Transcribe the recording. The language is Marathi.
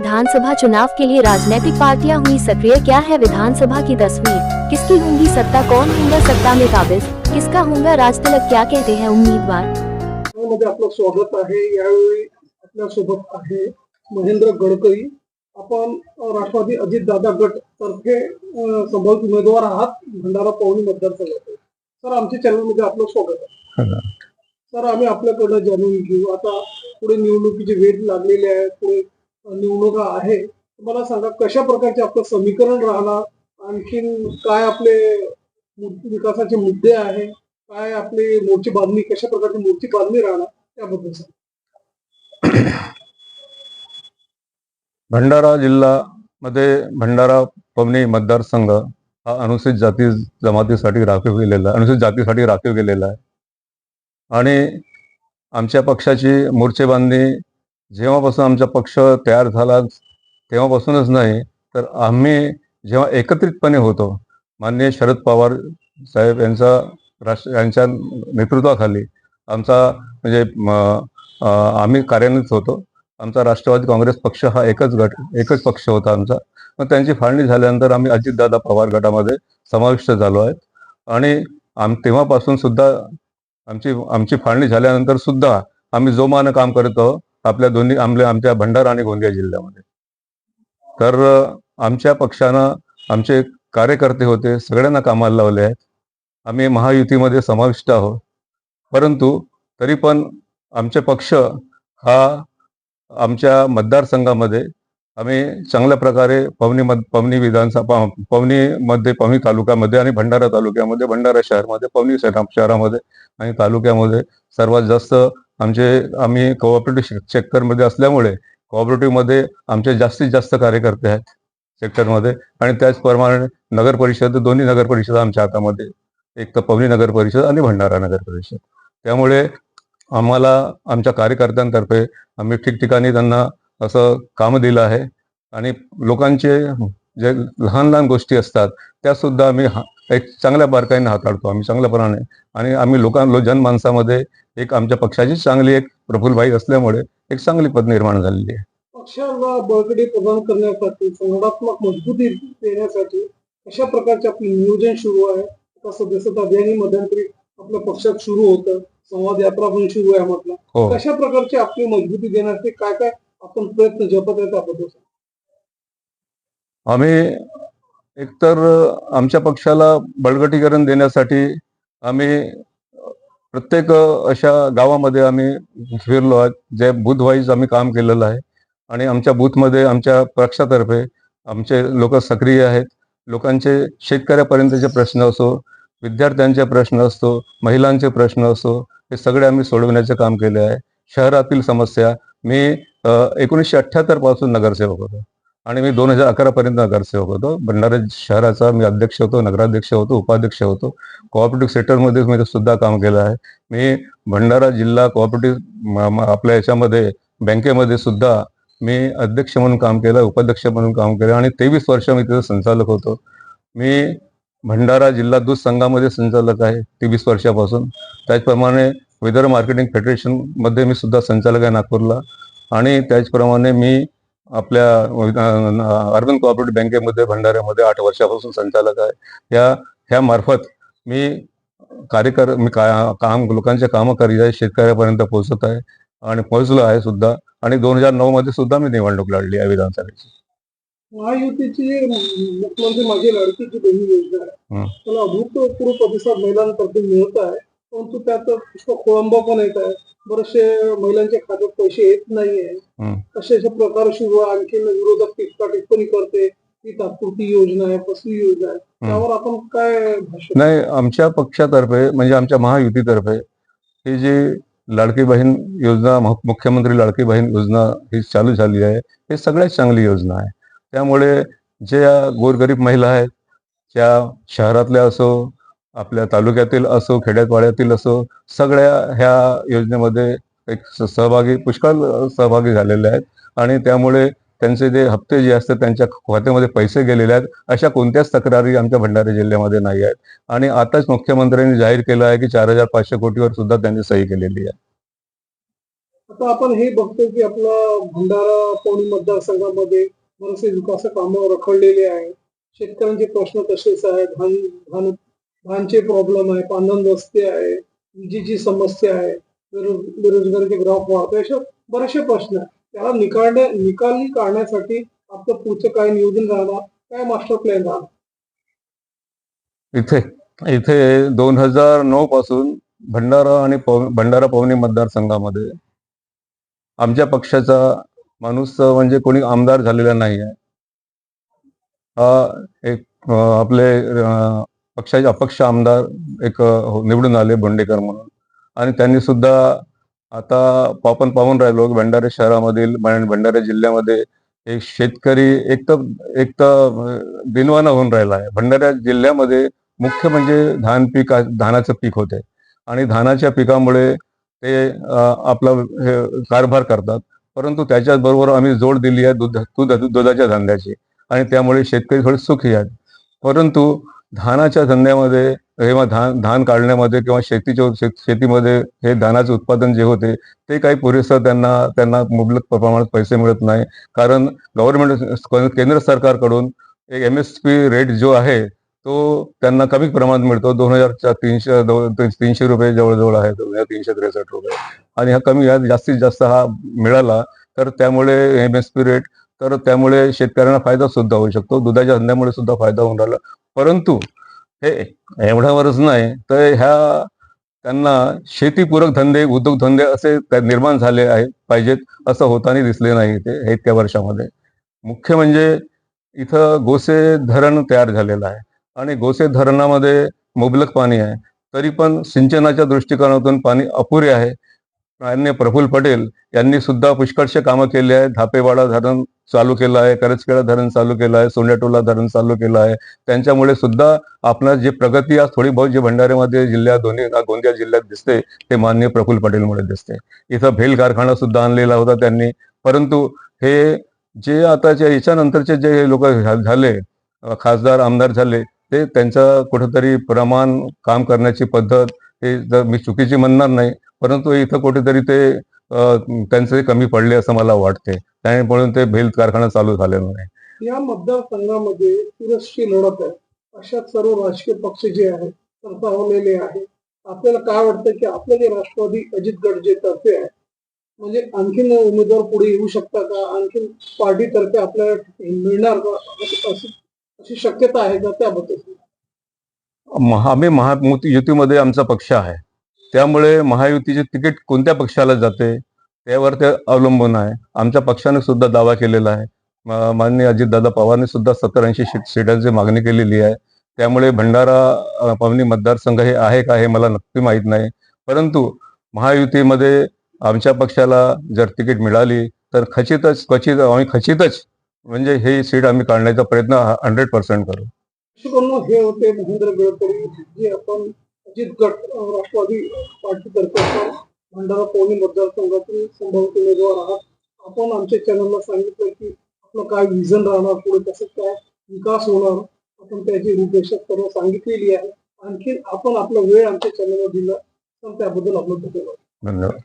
विधानसभा चुनाव के लिए राजनीतिक पार्टियाँ हुई सक्रिय? क्या है विधानसभा की तस्वीर? किसकी होंगी सत्ता? कौन होगा सत्ता में काबिज? किसका होगा राज तिलक? क्या कहते हैं उम्मीदवार? मध्ये आपलं स्वागत आहे यावेळी आपल्या आहे महेंद्र गडकरी आपण राष्ट्रवादी अजित दादा गट तर्फे संभावित उमेदवार आहात भंडारा पवनी मतदारसंघाचे सर आमच्या चॅनलमध्ये आपलं स्वागत आहे सर आम्ही आपल्याकडनं जाणून घेऊ. आता पुढे निवडणुकीची वेळ लागलेली आहे. पुढे निवडणुका आहे मला सांगा कशा प्रकारचे आपलं समीकरण राहणार? आणखीन काय आपले विकासाचे मुद्दे आहे? काय आपली मोर्ची बांधणी कशा प्रकारची मोर्ची बांधणी राहणार? त्याबद्दल सांग. भंडारा जिल्हा मध्ये भंडारा पवनी मतदारसंघ हा अनुसूचित जाती जमातीसाठी राखीव गेलेला आहे अनुसूचित जातीसाठी राखीव गेलेला आहे. आणि आमच्या पक्षाची मोर्चे बांधणी जेव्हापासून आमचा पक्ष तयार झाला तेव्हापासूनच नाही तर आम्ही जेव्हा एकत्रितपणे होतो माननीय शरद पवार साहेब यांचा राष्ट्र यांच्या नेतृत्वाखाली आमचा म्हणजे आम्ही कार्यान्वित होतो. आमचा राष्ट्रवादी काँग्रेस पक्ष हा एकच गट एकच पक्ष होता आमचा. मग त्यांची फाळणी झाल्यानंतर आम्ही अजितदादा पवार गटामध्ये समाविष्ट झालो आहेत. आणि आम तेव्हापासून सुद्धा आमची आमची फाळणी झाल्यानंतर सुद्धा आम्ही जोमानं काम करत आहोत आपल्या दोन्ही आमल्या आमच्या भंडारा आणि गोंदिया जिल्ह्यामध्ये. तर आमच्या पक्षानं आमचे कार्यकर्ते होते सगळ्यांना कामाला लावले आहेत. आम्ही महायुतीमध्ये समाविष्ट आहोत. परंतु तरी पण आमचे पक्ष हा आमच्या मतदारसंघामध्ये आम्ही चांगल्या प्रकारे पवनी मत पवनी विधानसभा पवनीमध्ये पवनी तालुक्यामध्ये आणि भंडारा तालुक्यामध्ये भंडारा शहरमध्ये पवनी शहरा- शहरामध्ये आणि तालुक्यामध्ये सर्वात जास्त आमचे आम्ही कोऑपरेटिव्ह सेक्टरमध्ये असल्यामुळे कोऑपरेटिव्हमध्ये आमचे जास्तीत जास्त कार्यकर्ते आहेत सेक्टरमध्ये आणि त्याचप्रमाणे नगर परिषद दोन्ही नगर परिषद आमच्या हातामध्ये. एक तर पवनी नगर परिषद आणि भंडारा नगर परिषद. त्यामुळे आम्हाला आमच्या कार्यकर्त्यांतर्फे आम्ही ठिकठिकाणी त्यांना असं काम दिलं आहे. आणि लोकांचे जे लहान लहान गोष्टी असतात त्या सुद्धा आम्ही हा- एक चांगल्या बारकाईने हाताळतो आम्ही चांगल्यापणाने आणि आम्ही लोकां जनमानसामध्ये एक आमच्या पक्षाची चांगली एक प्रफुल्लभाई असल्यामुळे एक चांगली पद निर्माण झालेली आहे. पक्षाला बळकटी प्रदान करण्यासाठी संघटनात्मक मजबूती देण्यासाठी कशा प्रकारचे आपले नियोजन सुरू आहे? आता सदस्यता अभियान मध्यंतरी आपल्या पक्षात सुरू होतं संवाद यात्रा पण सुरू आहे म्हटलं. हो. कशा प्रकारची आपली मजबूती देण्यासाठी काय काय आपण प्रयत्न जपत आहे त्याबद्दल. आम्ही एकतर आमच्या पक्षाला बळकटीकरण देण्यासाठी आम्ही प्रत्येक अशा गावामध्ये आम्ही फिरलो आहोत जे बूथ वाईज आम्ही काम केलेलं आहे. आणि आमच्या बूथमध्ये आमच्या पक्षातर्फे आमचे लोक सक्रिय आहेत. लोकांचे शेतकऱ्यापर्यंतचे प्रश्न असो विद्यार्थ्यांचे प्रश्न असतो महिलांचे प्रश्न असो हे सगळे आम्ही सोडवण्याचे काम केले आहे. शहरातील समस्या मी एकोणीसशे अठ्ठ्याहत्तरपासून नगरसेवक होतो. आणि मी दोन हजार अकरा पर्यंत नगरसेवक होतो. भंडारा शहराचा मी अध्यक्ष होतो नगराध्यक्ष होतो उपाध्यक्ष होतो. कोऑपरेटिव्ह सेक्टरमध्ये मी सुद्धा काम केलं आहे. मी भंडारा जिल्हा कोऑपरेटिव्ह आपल्या याच्यामध्ये बँकेमध्ये सुद्धा मी अध्यक्ष म्हणून काम केलं उपाध्यक्ष म्हणून काम केलं आणि तेवीस वर्ष मी तिथं संचालक होतो. मी भंडारा जिल्हा दूध संघामध्ये संचालक आहे तेवीस वर्षापासून. त्याचप्रमाणे विदर्भ मार्केटिंग फेडरेशनमध्ये मी सुद्धा संचालक आहे नागपूरला. आणि त्याचप्रमाणे मी आपल्या अर्बन कोऑपरेटिव्ह बँकेमध्ये भंडाऱ्यामध्ये आठ वर्षापासून संचालक आहे. या ह्या मार्फत मी कार्यकर मी का काम लोकांचे कामं करीत आहे शेतकऱ्यापर्यंत पोहोचत आहे आणि पोहोचलो आहे सुद्धा आणि दोन हजार नऊ मध्ये सुद्धा मी निवडणूक लढली आहे विधानसभेची. महायुतीची मुख्यमंत्री माझी लाडकीची बहीण योजना आहे. त्याला अभूतपूर्व प्रतिसाद महिलांतर्फे मिळत आहे. परंतु त्यात पुष्कळ खोळंबा पण येत आहे. बरेचसे महिलांच्या खात्यात पैसे येत नाहीये. असे असे प्रकार सुरू आणखी विरोधक टिप्पा टिप्पणी करते. ही तात्पुरती योजना आहे फसवी योजना आहे. त्यावर आपण काय नाही आमच्या पक्षातर्फे म्हणजे आमच्या महायुतीतर्फे ही जी लाडकी बहीण योजना मुख्यमंत्री लाडकी बहीण योजना ही चालू झाली आहे ही सगळ्यात चांगली योजना आहे. त्यामुळे ज्या गोरगरीब महिला आहेत त्या शहरातल्या असो आपल्या तालुक्यातील असो खेड्यापाड्यातील असो सगळ्या ह्या योजनेमध्ये एक सहभागी पुष्कळ सहभागी झालेले आहेत. आणि त्यामुळे त्यांचे जे हप्ते जे असतात त्यांच्या खात्यामध्ये पैसे गेलेले आहेत. अशा कोणत्याच तक्रारी आमच्या भंडारा जिल्ह्यामध्ये नाही आहेत. आणि आताच मुख्यमंत्र्यांनी जाहीर केलं आहे की चार हजार पाचशे कोटीवर सुद्धा त्यांनी सही केलेली आहे. आता आपण हे बघतोय की आपला भंडारा पौणी मतदारसंघामध्ये बरेचसे विकास कामं रखडलेले आहे शेतकऱ्यांचे प्रश्न तसेच आहेत. धान धान धानचे प्रॉब्लेम आहे पांधन रस्ते आहे विजेची समस्या आहे बेरोजगारीचे ग्राफ वाढतो अशा बरेचसे प्रश्न आहेत. त्याला निकाळण्या निकाली काढण्यासाठी आपलं पुढचं काय नियोजन राहणार काय मास्टर प्लॅन राहणार? इथे इथे दोन हजार नऊ पासून भंडारा आणि भंडारा पवनी मतदारसंघामध्ये आमच्या पक्षाचा माणूस म्हणजे कोणी आमदार झालेला नाही आहे हा एक आपले पक्षाचे अपक्ष आमदार एक हो, निवडून आले बोंडेकर म्हणून. आणि त्यांनी सुद्धा आता पापन पाहून राहिलो भंडारे शहरामधील भंडारा जिल्ह्यामध्ये एक शेतकरी एक तर एक तर बिनवाना दिनवाना होऊन राहिला आहे. भंडारा जिल्ह्यामध्ये मुख्य म्हणजे धान पीक धानाचं पीक होते. आणि धानाच्या पिकामुळे ते आपला हे कारभार करतात. परंतु त्याच्याच बरोबर आम्ही जोड दिली आहे दूध दूध दुधाच्या धंद्याची. आणि त्यामुळे शेतकरी थोडे सुखी आहेत. परंतु धानाच्या धंद्यामध्ये किंवा धान धान काढण्यामध्ये किंवा शेतीच्या शेतीमध्ये हे धानाचे उत्पादन जे होते ते काही पुरेसं त्यांना त्यांना मुबलक प्रमाणात पैसे मिळत नाही. कारण गव्हर्नमेंट केंद्र सरकारकडून एक एम एस पी रेट जो आहे तो त्यांना कमी प्रमाणात मिळतो. दोन हजार तीनशे तीनशे रुपये जवळजवळ आहे दोन हजार तीनशे त्रेसष्ट रुपये. आणि हा कमी जास्तीत जास्त हा मिळाला तर त्यामुळे एम एस पी रेट तर त्यामुळे शेतकऱ्यांना फायदा सुद्धा होऊ शकतो. दुधाच्या धंद्यामुळे सुद्धा फायदा होऊन राहिला. परंतु हे एवढ्यावरच नाही तर ह्या त्यांना शेतीपूरक धंदे उद्योगधंदे असे निर्माण झाले आहे पाहिजेत असं होताना दिसले नाही ते इतक्या वर्षामध्ये. मुख्य म्हणजे इथं गोसे धरण तयार झालेलं आहे आणि गोसे धरणामध्ये मुबलक पाणी आहे. तरी पण सिंचनाच्या दृष्टिकोनातून पाणी अपुरे आहे. मान्य प्रफुल्ल पटेल यांनी सुद्धा पुष्कळशे कामं केली आहे धापेवाडा धरण चालू केलं आहे करचखेडा धरण चालू केलं आहे सोन्याटोला धरण चालू केलं आहे. त्यांच्यामुळे सुद्धा आपला जे प्रगती आज थोडी बहुत जे भंडाऱ्यामध्ये जिल्ह्यात दोन्ही गोंदिया जिल्ह्यात दिसते ते मान्य प्रफुल पटेलमुळे दिसते. इथं भेल कारखाना सुद्धा आणलेला होता त्यांनी. परंतु हे जे आताच्या याच्यानंतरचे जे लोक झाले खासदार आमदार झाले ते त्यांचा कुठेतरी प्रमाण काम करण्याची पद्धत हे जर मी चुकीची म्हणणार नाही परंतु इथं कुठेतरी ते त्यांचे कमी पडले असं मला वाटते. त्यामुळे म्हणून ते भेल कारखाना चालू झालेला नाही या मतदारसंघामध्ये पुरस्ची लढत आहे. अशा सर्व राजकीय पक्ष जे आहेत सरसावलेले आहेत. आपल्याला काय वाटतं की आपलं जे राष्ट्रवादी अजित गट जे तर्फे आहे म्हणजे आणखीन उमेदवार पुढे येऊ शकता का? आणखीन पार्टीतर्फे आपल्याला मिळणार का? अशी अशी शक्यता आहे का त्याबद्दल? महा आम्ही महायुती युतीमध्ये आमचा पक्ष आहे. त्यामुळे महायुतीचे तिकीट कोणत्या पक्षाला जाते? त्यावर ते अवलंबून आहे. आमच्या पक्षाने सुद्धा दावा केलेला आहे. माननीय अजितदादा पवारने सुद्धा सत्तर ऐंशी सीटांची मागणी केलेली आहे. त्यामुळे भंडारा पवनी मतदारसंघ हे आहे का हे मला नक्की माहीत नाही. परंतु महायुतीमध्ये आमच्या पक्षाला जर तिकीट मिळाली तर खचितच क्वचित आम्ही खचितच म्हणजे हे सीट आम्ही काढण्याचा प्रयत्न हंड्रेड पर्सेंट करू. हे होते महेंद्र गडकरी जे आपण अजित गट राष्ट्रवादी पार्टीतर्फे भंडारा पवनी मतदारसंघातून संभावित उमेदवार आहात आपण आमच्या चॅनलला सांगितलं की आपलं काय विजन राहणार पुढे कसं काय विकास होणार? आपण त्याची रूपरेषा सर्व सांगितलेली आहे. आणखी आपण आपला वेळ आमच्या चॅनलवर दिला तर त्याबद्दल आपलं धन्यवाद. धन्यवाद.